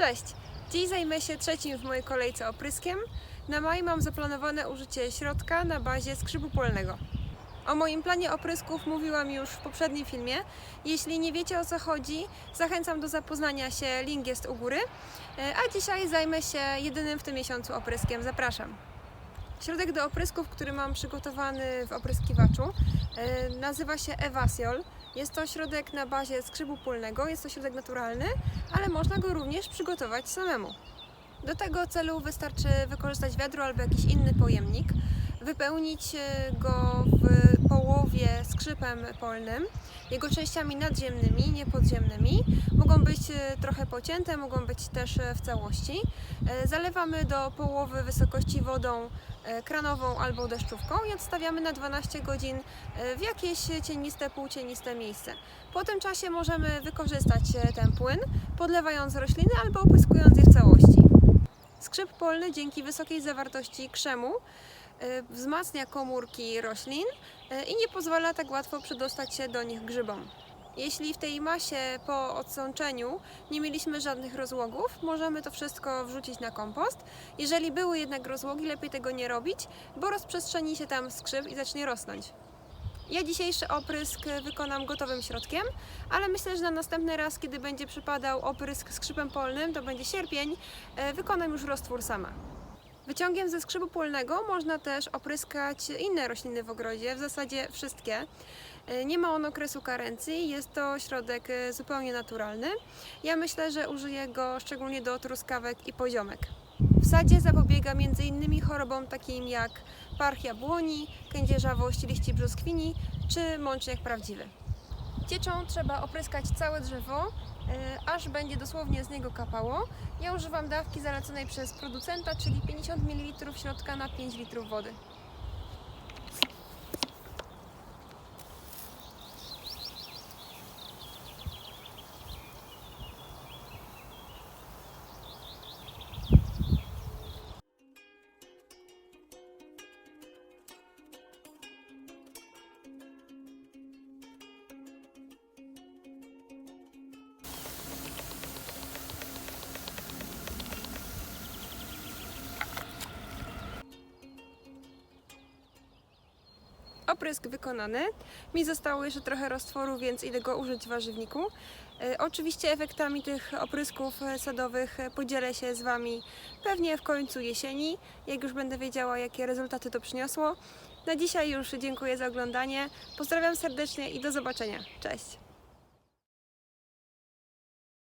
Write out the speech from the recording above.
Cześć! Dziś zajmę się trzecim w mojej kolejce opryskiem. Na maj mam zaplanowane użycie środka na bazie skrzypu polnego. O moim planie oprysków mówiłam już w poprzednim filmie. Jeśli nie wiecie o co chodzi, zachęcam do zapoznania się, link jest u góry. E, A dzisiaj zajmę się jedynym w tym miesiącu opryskiem. Zapraszam. Środek do oprysków, który mam przygotowany w opryskiwaczu, e, nazywa się Evasiol. Jest to środek na bazie skrzypu pólnego, jest to środek naturalny, ale można go również przygotować samemu. Do tego celu wystarczy wykorzystać wiadro albo jakiś inny pojemnik, wypełnić e, go w połowie skrzypem polnym, jego częściami nadziemnymi, nie podziemnymi. Mogą być e, trochę pocięte, mogą być też e, w całości. Zalewamy do połowy wysokości wodą kranową albo deszczówką i odstawiamy na 12 godzin w jakieś cieniste, półcieniste miejsce. Po tym czasie możemy wykorzystać ten płyn, podlewając rośliny albo opryskując je w całości. Skrzyp polny dzięki wysokiej zawartości krzemu wzmacnia komórki roślin e, i nie pozwala tak łatwo przedostać się do nich grzybom. Jeśli w tej masie po odsączeniu nie mieliśmy żadnych rozłogów, możemy to wszystko wrzucić na kompost. Jeżeli były jednak rozłogi, lepiej tego nie robić, bo rozprzestrzeni się tam skrzyp i zacznie rosnąć. Ja dzisiejszy oprysk wykonam gotowym środkiem, ale myślę, że na następny raz, kiedy będzie przypadał oprysk skrzypem polnym, to będzie sierpień, e, wykonam już roztwór sama. Wyciągiem ze skrzypu polnego można też opryskać inne rośliny w ogrodzie, w zasadzie wszystkie. E, Nie ma on okresu karencji, jest to środek e, zupełnie naturalny. Ja myślę, że użyję go szczególnie do truskawek i poziomek. W sadzie zapobiega m.in. chorobom takim jak parch jabłoni, kędzierzawość liści brzoskwini czy mączniak prawdziwy. Cieczą trzeba opryskać całe drzewo, e, aż będzie dosłownie z niego kapało. Ja używam dawki zaleconej przez producenta, czyli 50 ml środka na 5 litrów wody. Oprysk wykonany. Mi zostało jeszcze trochę roztworu, więc idę go użyć w warzywniku. E, Oczywiście efektami tych oprysków sadowych podzielę się z Wami pewnie w końcu jesieni, jak już będę wiedziała, jakie rezultaty to przyniosło. Na dzisiaj już dziękuję za oglądanie. Pozdrawiam serdecznie i do zobaczenia. Cześć!